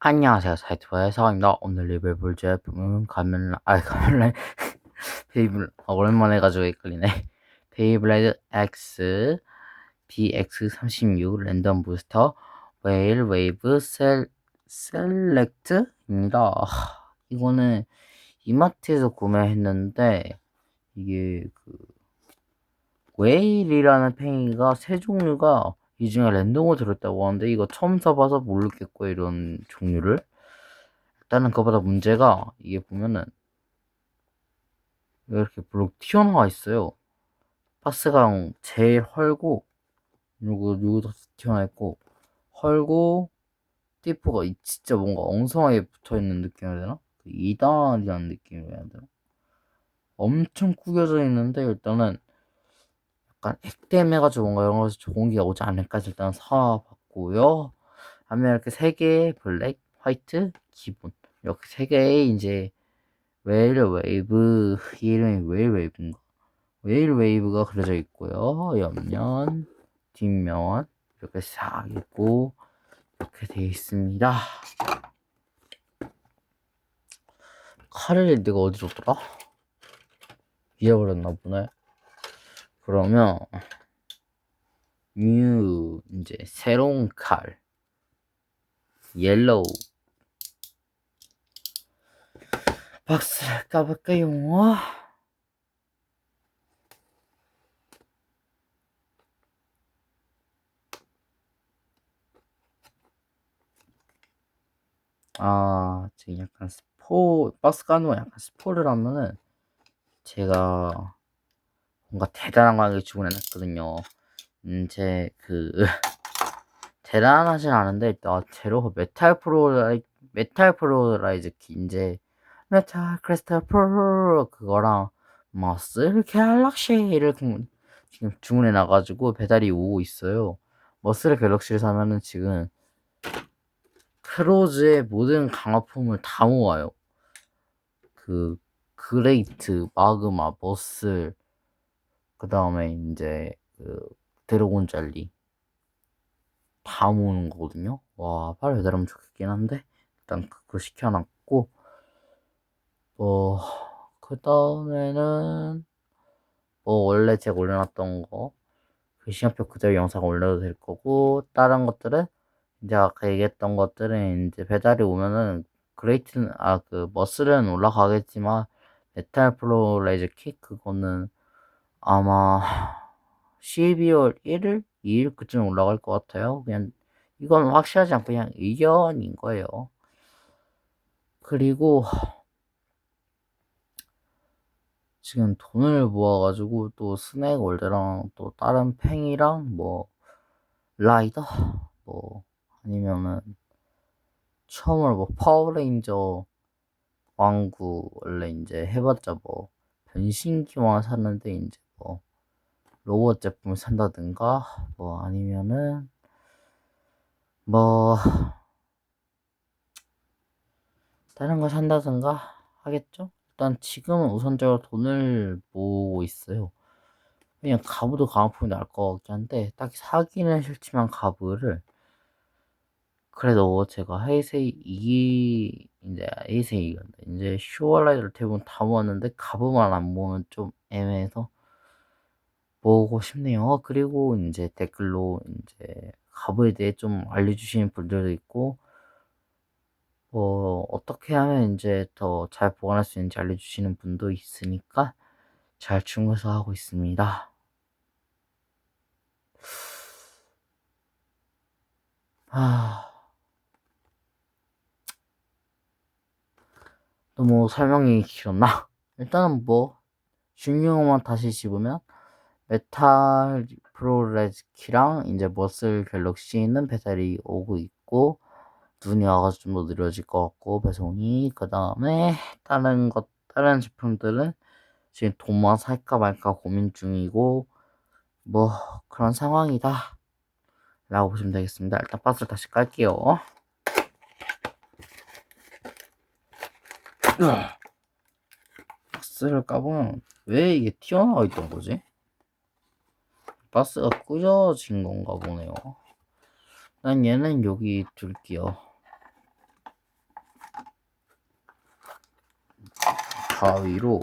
안녕하세요. 사이트바의 사과입니다. 오늘 리뷰해 볼 제품은 가면, 아, 가면라이, 베이블, 아, 오랜만에 해가지고 헷갈리네. 베이블레이드 X BX36 랜덤 부스터 웨일 웨이브 셀, 셀렉트입니다. 이거는 이마트에서 구매했는데, 이게 그, 웨일이라는 팽이가 세 종류가 이 중에 랜덤으로 들었다고 하는데 이거 처음 써봐서 모르겠고 이런 종류를 일단은 그보다 문제가 이게 보면은 이렇게 블록 튀어나와 있어요 박스가 제일 헐고 요거 요거 튀어나와 있고 헐고 띠프가 진짜 뭔가 엉성하게 붙어있는 느낌이 되나? 2단이라는 그 느낌이 해야 되나? 엄청 구겨져 있는데 일단은 약간 액땜해가지고 뭔가 이런 거에서 좋은 게 오지 않을까 일단 사봤고요. 하면 이렇게 세 개의 블랙, 화이트, 기본 이렇게 세 개의 이제 웨일 웨이브 이름이 웨일 웨이브인가? 웨일 웨이브가 그려져 있고요. 옆면, 뒷면 이렇게 싹 있고 이렇게 되어 있습니다. 칼을 내가 어디 뒀더라? 잃어버렸나 보네. 그러면 뉴 이제 새로운 칼 옐로우 박스를 까볼까요? 아 지금 약간 스포 박스 까는 거 약간 스포를 하면은 제가 뭔가 대단한 거하게 주문해놨거든요. 음, 제, 그, 대단하진 않은데, 일단, 제로 메탈 프로라이, 메탈 프로라이즈 키, 이제, 메탈 크리스탈 프로, 그거랑, 머슬 갤럭시를 지금 주문해놔가지고 배달이 오고 있어요. 머슬 갤럭시를 사면은 지금, 크로즈의 모든 강화품을 다 모아요. 그, 그레이트, 마그마, 머슬, 그 다음에 이제 그 드래곤 젤리 다 모으는 거거든요. 와, 빨리 배달하면 좋겠긴 한데 일단 그거 시켜놨고 뭐 그 다음에는 뭐 원래 제가 올려놨던 거 그 시간표 그대로 영상 올려도 될 거고 다른 것들은 이제 아까 얘기했던 것들은 이제 배달이 오면은 그레이트는 아 그 머슬은 올라가겠지만 메탈 플로 레이저 킥 그거는 아마 12월 1일, 2일 그쯤 올라갈 것 같아요. 그냥 이건 확실하지 않고 그냥 의견인 거예요. 그리고 지금 돈을 모아가지고 또 스낵 월드랑 또 다른 팽이랑 뭐 라이더 뭐 아니면은 처음으로 뭐 파워레인저 왕구 원래 이제 해봤자 뭐 변신기만 샀는데 이제 뭐 로봇 제품을 산다든가 뭐 아니면은 뭐 다른 걸 산다든가 하겠죠? 일단 지금은 우선적으로 돈을 모으고 있어요. 그냥 가부도 강화품이 나을 것 같긴 한데 딱히 사기는 싫지만 가부를 그래도 제가 헤이세이 이 이제 헤이세이 이제 슈얼라이드를 대부분 다 모았는데 가부만 안 모으면 좀 애매해서 보고 싶네요. 그리고 이제 댓글로 이제 가부에 대해 좀 알려주시는 분들도 있고, 뭐, 어떻게 하면 이제 더 잘 보관할 수 있는지 알려주시는 분도 있으니까 잘 충고해서 하고 있습니다. 아, 너무 설명이 길었나? 일단은 뭐, 중요한 다시 집으면, 메탈 프로레즈키랑 이제 머슬 갤럭시는 배달이 오고 있고 눈이 와가지고 좀 더 느려질 것 같고 배송이. 그 다음에 다른 것 다른 제품들은 지금 돈만 살까 말까 고민 중이고 뭐 그런 상황이다 라고 보시면 되겠습니다. 일단 박스를 다시 깔게요. 박스를 까보면 왜 이게 튀어나와 있던 거지? 가스가 끄져진 건가 보네요. 난 얘는 여기 둘게요. 가위로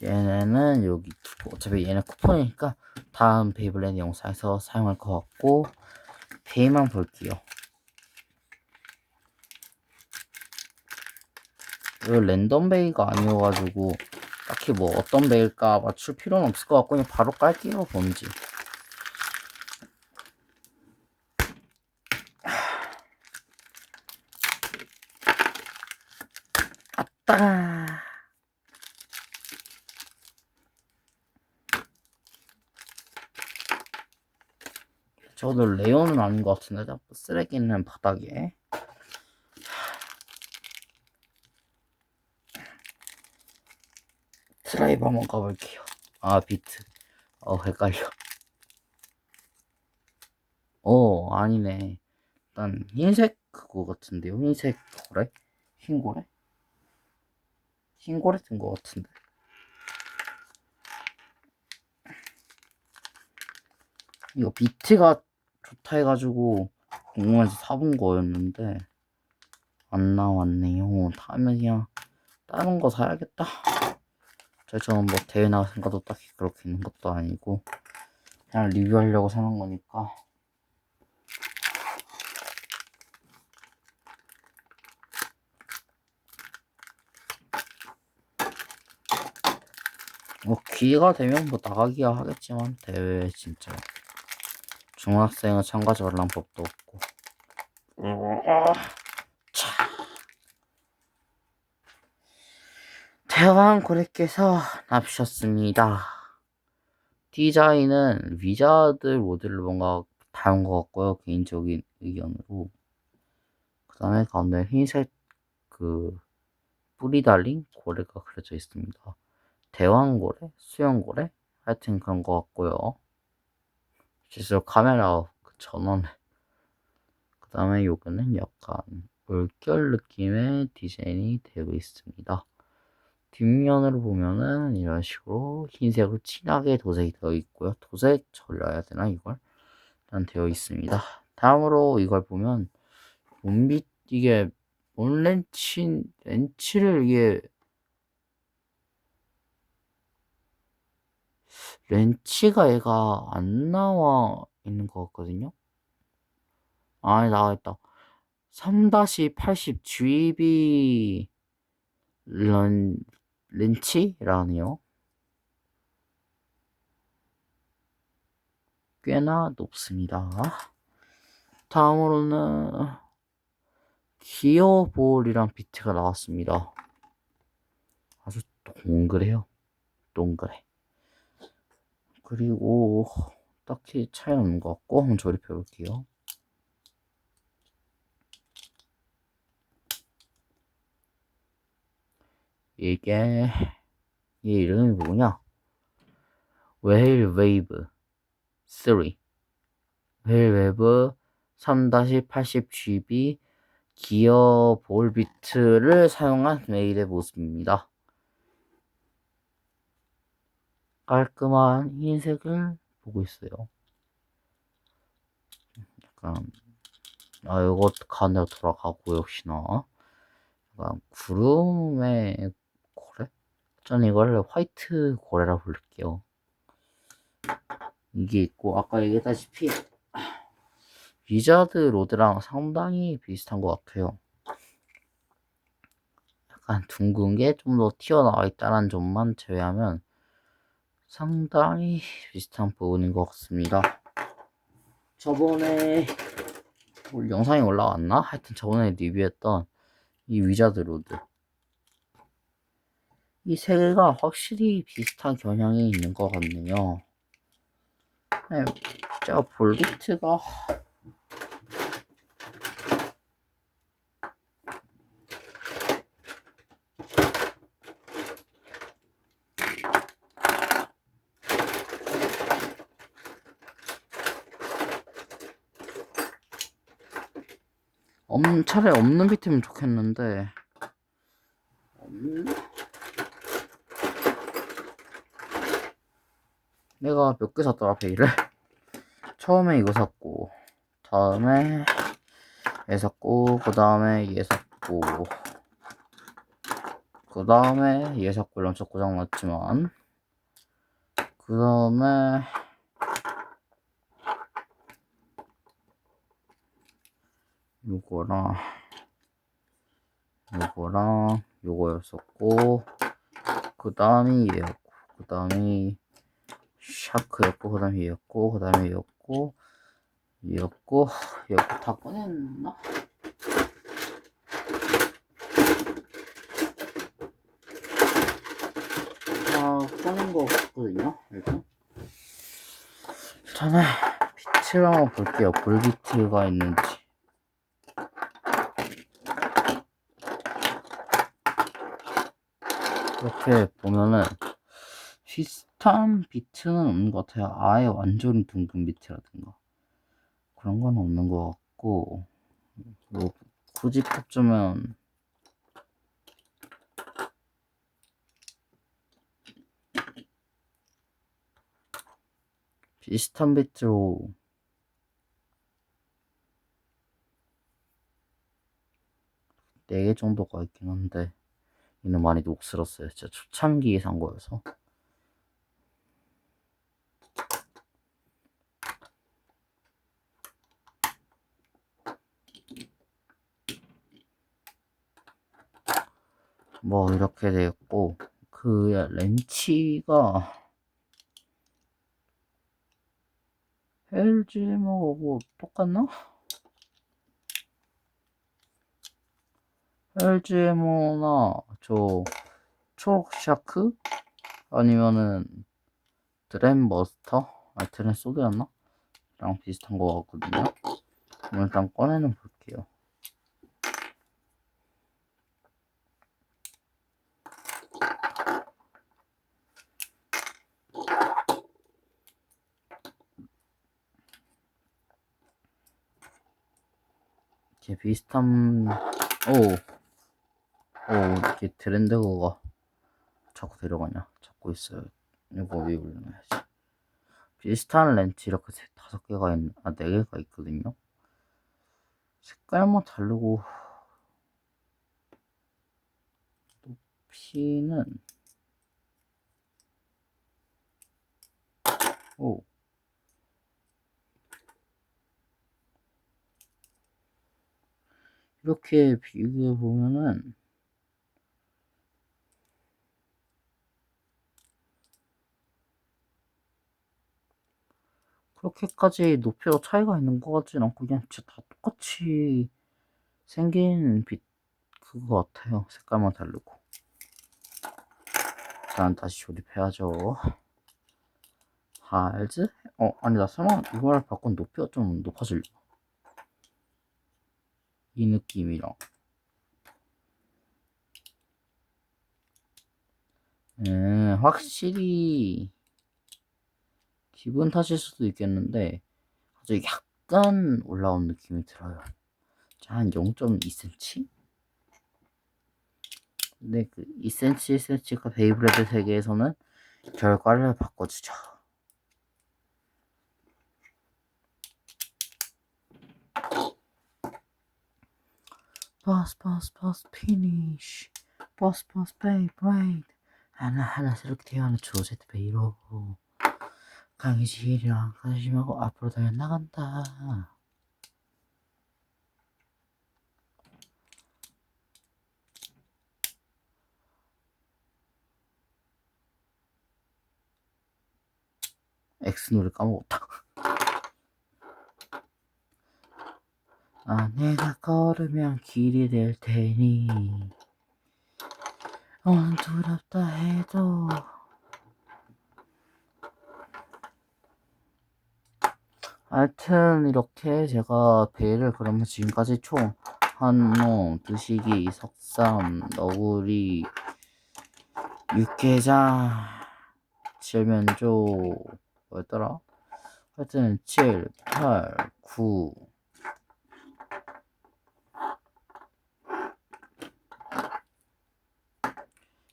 얘네는 여기 두고 어차피 얘네 쿠폰이니까 다음 베이블랜드 영상에서 사용할 것 같고 베이만 볼게요. 이거 랜덤 베이가 아니어가지고 딱히 뭐 어떤 베일까 맞출 필요는 없을 것 같고 그냥 바로 깔게요 뭔지. 아따 저도 레오는 아닌 것 같은데 자꾸 쓰레기는 바닥에 드라이브 한번 가볼게요. 아, 비트. 어, 헷갈려. 어, 아니네. 일단, 흰색 그거 같은데요? 흰색 고래? 흰 고래? 흰 고래 든것 같은데. 이거 비트가 좋다 해가지고 공원에서 사본 거였는데 안 나왔네요. 다음에 그냥 다른 거 사야겠다. 저는 뭐 대회 나갈 생각도 딱히 그렇게 있는 것도 아니고 그냥 리뷰하려고 사는 거니까 뭐 기회가 되면 뭐 나가기야 하겠지만 대회 진짜 중학생은 참가자 관람 법도 없고 차. 대왕 고래께서 납셨습니다. 디자인은 위자드 모델로 뭔가 다른 것 같고요. 개인적인 의견으로. 그 다음에 가운데 흰색 그 뿌리 달린 고래가 그려져 있습니다. 대왕고래? 수영고래? 하여튼 그런 것 같고요. 실제로 카메라 그 전원에 그 다음에 요거는 약간 올결 느낌의 디자인이 되어 있습니다. 뒷면으로 보면은 이런 식으로 흰색으로 진하게 도색이 되어 있고요. 도색 절려야 되나 이걸? 일단 되어 있습니다. 다음으로 이걸 보면 몸빛 이게 몸 렌치 렌치를 이게 렌치가 얘가 안 나와 있는 것 같거든요. 아, 나와 있다. 3-80 GB 런 렌치라네요. 꽤나 높습니다. 다음으로는 기어볼이란 비트가 나왔습니다. 아주 동그래요. 동그래. 그리고 딱히 차이 없는 것 같고 한번 조립해 볼게요. 이게 이 이름이 뭐냐? 웨일 웨이브 3 웨일 웨이브 3-80GB 기어 볼 비트를 사용한 메일의 모습입니다. 깔끔한 흰색을 보고 있어요. 약간 아 이거 가네로 돌아가고 역시나 약간 구름의 고래? 저는 이걸 화이트 고래라 부를게요. 이게 있고 아까 얘기했다시피 위자드 로드랑 상당히 비슷한 것 같아요. 약간 둥근 게 좀 더 튀어나와 있다는 점만 제외하면 상당히 비슷한 부분인 것 같습니다. 저번에 뭐 영상이 올라왔나? 하여튼 저번에 리뷰했던 이 위자드 로드 이 세 개가 확실히 비슷한 경향이 있는 것 같네요. 네, 제가 볼비트가 없는 차라리 없는 비트면 좋겠는데. 없는? 내가 몇 개 샀더라 베일을? 처음에 이거 샀고 다음에 얘 샀고 그 다음에 얘 샀고 그 다음에 얘 샀고 런처 고장 났지만 그 다음에 요거랑 요거랑 요거였었고 그 다음이 얘였고 그 다음이 샤크였고 그 다음에 얘였고 그 다음에 얘였고 얘였고 얘였고 다 꺼냈나? 다 꺼낸 거 같거든요 일단 일단은 비트를 한번 볼게요. 볼비트가 있는지 이렇게 보면은 비슷한 비트는 없는 것 같아요. 아예 완전히 둥근 비트라든가 그런 건 없는 것 같고 뭐 굳이 뽑자면 비슷한 비트로 네 개 정도가 있긴 한데 얘는 많이 녹슬었어요. 진짜 초창기에 산 거여서. 뭐 이렇게 되었고 그 렌치가 LGM하고 똑같나? LGMO나 저 초록샤크 아니면은 드램버스터 아 드램 소드였나? 랑 비슷한 거 같거든요. 일단 꺼내는 볼게요. 이렇게 비슷한 오, 오 이렇게 트렌드가 자꾸 데려가냐? 잡고 있어요. 이거 위에 올려놔야지. 비슷한 렌치 이렇게 세, 다섯 개가 있, 아, 네 개가 있거든요. 색깔만 다르고 높이는 오 이렇게 비교해 보면은 그렇게까지 높이가 차이가 있는 것 같진 않고 그냥 진짜 다 똑같이 생긴 빛 그거 같아요. 색깔만 다르고. 자, 다시 조립해야죠. 할즈? 어, 아니다. 설마 이걸 바꾼 높이가 좀 높아질려. 이 느낌이랑. 음, 확실히 기분 탓일 수도 있겠는데 아주 약간 올라온 느낌이 들어요. 자, 한 0.2cm? 근데 그 2cm, 1cm가 베이브레드 세계에서는 결과를 바꿔주죠. 버스 버스 버스 피니쉬 버스 버스 베이브레이드 하나 하나 새롭게 태어나는 조제트 베이로 강희지이랑 관심하고 앞으로 달려 나간다. 엑스 노래 까먹었다. 아, 내가 걸으면 길이 될 테니. 어, 두렵다 해도. 하여튼 이렇게 제가 배를 그러면 지금까지 총 한농, 드시기, 석삼, 너구리, 육개장, 칠면조 뭐였더라? 하여튼 7, 8, 9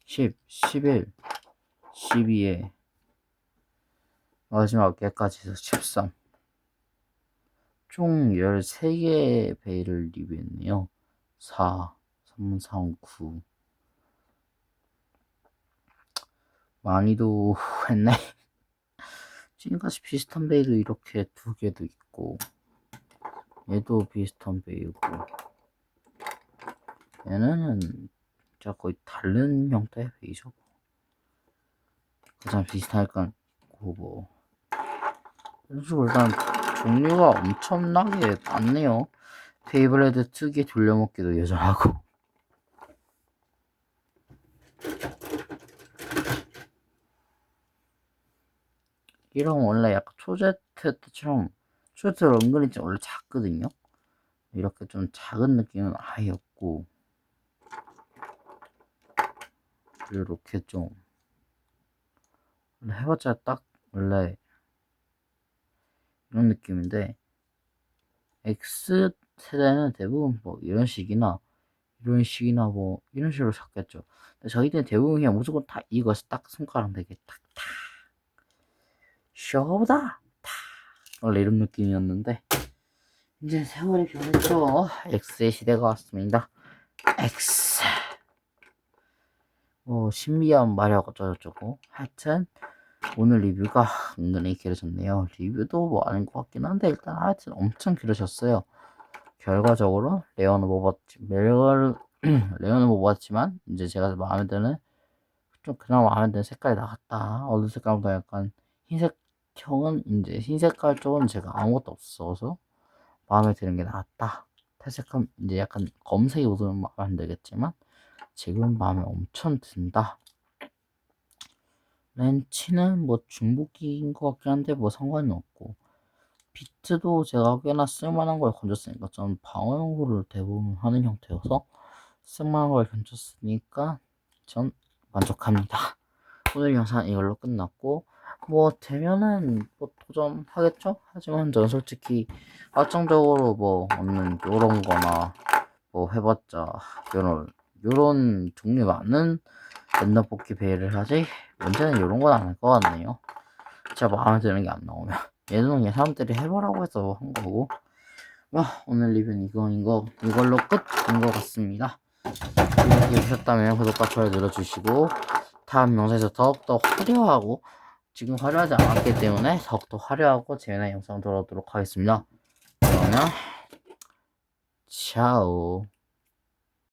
10, 11, 12에 마지막 개까지 해서 13. 총 13개의 베일을 리뷰했네요. 4, 3, 3, 9. 많이도 했네. 지금까지 비슷한 베일도 이렇게 두 개도 있고, 얘도 비슷한 베일이고, 얘는 진짜 거의 다른 형태의 베이죠. 가장 비슷하니까, 뭐, 이런 식으로 일단 종류가 엄청나게 많네요. 베이블레드 특유의 돌려먹기도 여전하고. 이런 원래 약간 초제트 때처럼 초제트 은근히 좀 원래 작거든요. 이렇게 좀 작은 느낌은 아예 없고 이렇게 좀 해봤자 딱 원래 이런 느낌인데 X 세대는 대부분 뭐 이런 식이나 이런 식이나 뭐 이런 식으로 섞였죠. 근데 저희들은 대부분 그냥 무조건 다 이것을 딱 손가락 되게 탁탁 쇼다 탁 원래 이런 느낌이었는데 이제 세월이 변했죠. X의 시대가 왔습니다. X 뭐 신비한 말이라고 어쩌고저쩌고 하여튼 오늘 리뷰가 은근히 길어졌네요. 리뷰도 뭐 아닌 것 같긴 한데 일단 하여튼 엄청 길어졌어요. 결과적으로 레어는 못 봤지, 레어, 레어는 못 봤지만 이제 제가 마음에 드는 좀 그나마 마음에 드는 색깔이 나갔다. 어두운 색깔보다 약간 흰색형은 이제 흰 색깔 쪽은 제가 아무것도 없어서 마음에 드는 게 나았다. 탈색감 이제 약간 검색이 마음에 안 들겠지만 지금 마음에 엄청 든다. 렌치는 뭐 중복기인 것 같긴 한데 뭐 상관이 없고 비트도 제가 꽤나 쓸만한 걸 건졌으니까 전 방어 연구를 대부분 하는 형태여서 쓸만한 걸 건졌으니까 전 만족합니다. 오늘 영상 이걸로 끝났고 뭐 되면은 뭐 도전하겠죠? 하지만 저는 솔직히 확정적으로 뭐 없는 요런 거나 뭐 해봤자 요런 요런 종류 많은 랜덤 뽑기 베일을 하지 문제는 요런 건 안 할 것 같네요. 제가 마음에 드는 게 안 나오면 얘는 그냥 사람들이 해보라고 해서 한 거고 뭐 오늘 리뷰는 이거인 거 이걸로 끝인 것 같습니다. 이렇게 보셨다면 구독과 좋아요 눌러주시고 다음 영상에서 더욱더 화려하고 지금 화려하지 않았기 때문에 더욱더 화려하고 재미난 영상 돌아오도록 하겠습니다. 그러면 차오